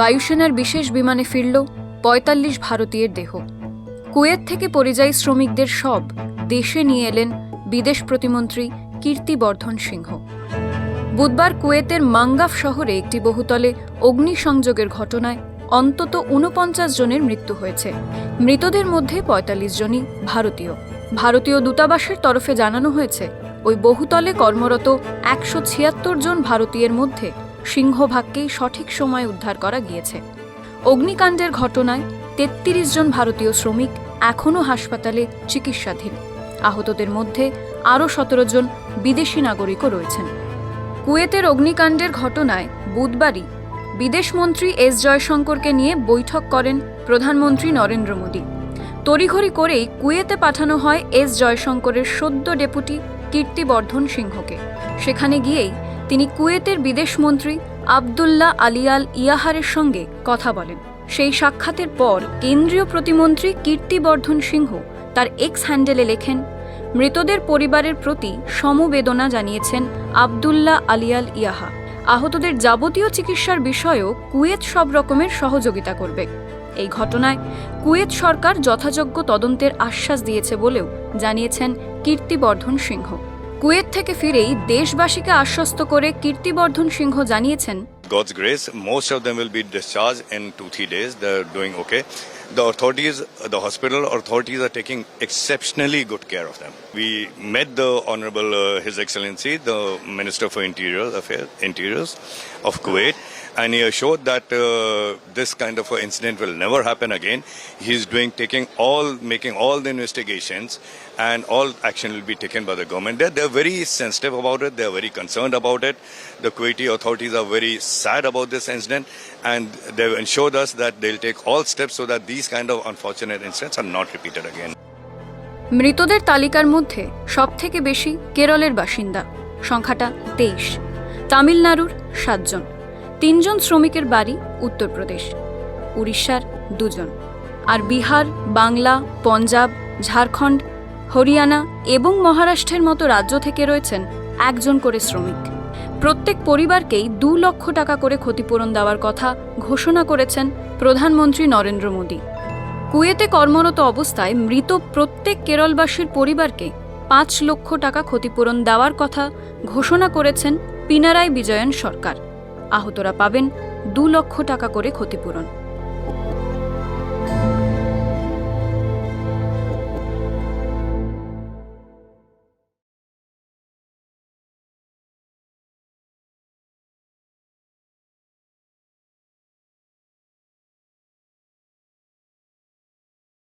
বায়ুসেনার বিশেষ বিমানে ফিরল পঁয়তাল্লিশ ভারতীয়ের দেহ। কুয়েত থেকে পরিযায়ী শ্রমিকদের সব দেশে নিয়ে এলেন বিদেশ প্রতিমন্ত্রী কীর্তিবর্ধন সিংহ। বুধবার কুয়েতের মাঙ্গাফ শহরে একটি বহুতলে অগ্নিসংযোগের ঘটনায় অন্তত ঊনপঞ্চাশ জনের মৃত্যু হয়েছে। মৃতদের মধ্যে পঁয়তাল্লিশ জনই ভারতীয়। ভারতীয় দূতাবাসের তরফে জানানো হয়েছে, ওই বহুতলে কর্মরত একশো ছিয়াত্তর জন ভারতীয়ের মধ্যে সিংহভাগকেই সঠিক সময়ে উদ্ধার করা গিয়েছে। অগ্নিকাণ্ডের ঘটনায় তেত্রিশ জন ভারতীয় শ্রমিক এখনও হাসপাতালে চিকিৎসাধীন। আহতদের মধ্যে আরও সতেরো জন বিদেশি নাগরিকও রয়েছেন। কুয়েতের অগ্নিকাণ্ডের ঘটনায় বুধবারই বিদেশমন্ত্রী এস জয়শঙ্করকে নিয়ে বৈঠক করেন প্রধানমন্ত্রী নরেন্দ্র মোদী। তড়িঘড়ি করেই কুয়েতে পাঠানো হয় এস জয়শঙ্করের সদ্য ডেপুটি কীর্তিবর্ধন সিংহকে। সেখানে গিয়েই তিনি কুয়েতের বিদেশমন্ত্রী আবদুল্লাহ আলিয়াল ইয়াহারের সঙ্গে কথা বলেন। সেই সাক্ষাতের পর কেন্দ্রীয় প্রতিমন্ত্রী কীর্তিবর্ধন সিংহ তার এক্স হ্যান্ডেলে লেখেন, মৃতদের পরিবারের প্রতি সমবেদনা জানিয়েছেন আবদুল্লাহ আলিয়াল ইয়াহা। আহতদের যাবতীয় চিকিৎসার বিষয়েও কুয়েত সব রকমের সহযোগিতা করবে। এই ঘটনায় কুয়েত সরকার যথাযোগ্য তদন্তের আশ্বাস দিয়েছে বলেও জানিয়েছেন কীর্তিবর্ধন সিংহ। কুয়েত থেকে ফিরেই দেশবাসীকে আশ্বস্ত করে কীর্তিবর্ধন সিংহ জানিয়েছেন God's grace, most of them will be discharged in two, three days. They're doing okay. The authorities, the hospital authorities are taking exceptionally good care of them. We met the Honorable uh, His Excellency, the Minister for Interior Affairs, Interiors of Kuwait, and he assured that uh, this kind of incident will never happen again. He's doing, taking all, making all the investigations, and all action will be taken by the government. They're, they're very sensitive about it. They're very concerned about it. The Kuwaiti authorities are very sad about this incident, and they've ensured us that they'll take all steps so that these kind of unfortunate incidents are not repeated again. মৃতদের তালিকার মধ্যে সবথেকে বেশি কেরলের বাসিন্দা সংখ্যাটা তেইশ তামিলনাড়ুর সাতজন তিনজন শ্রমিকের বাড়ি উত্তরপ্রদেশ, উড়িষ্যার দুজন। আর বিহার, বাংলা, পঞ্জাব, ঝাড়খণ্ড, হরিয়ানা এবং মহারাষ্ট্রের মতো রাজ্য থেকে রয়েছেন একজন করে শ্রমিক। প্রত্যেক পরিবারকেই দু লক্ষ টাকা করে ক্ষতিপূরণ দেওয়ার কথা ঘোষণা করেছেন প্রধানমন্ত্রী নরেন্দ্র মোদী। কুয়েতে কর্মরত অবস্থায় মৃত প্রত্যেক কেরলবাসীর পরিবারকে পাঁচ লক্ষ টাকা ক্ষতিপূরণ দেওয়ার কথা ঘোষণা করেছেন পিনারাই বিজয়ন সরকার। আহতরা পাবেন দু লক্ষ টাকা করে ক্ষতিপূরণ।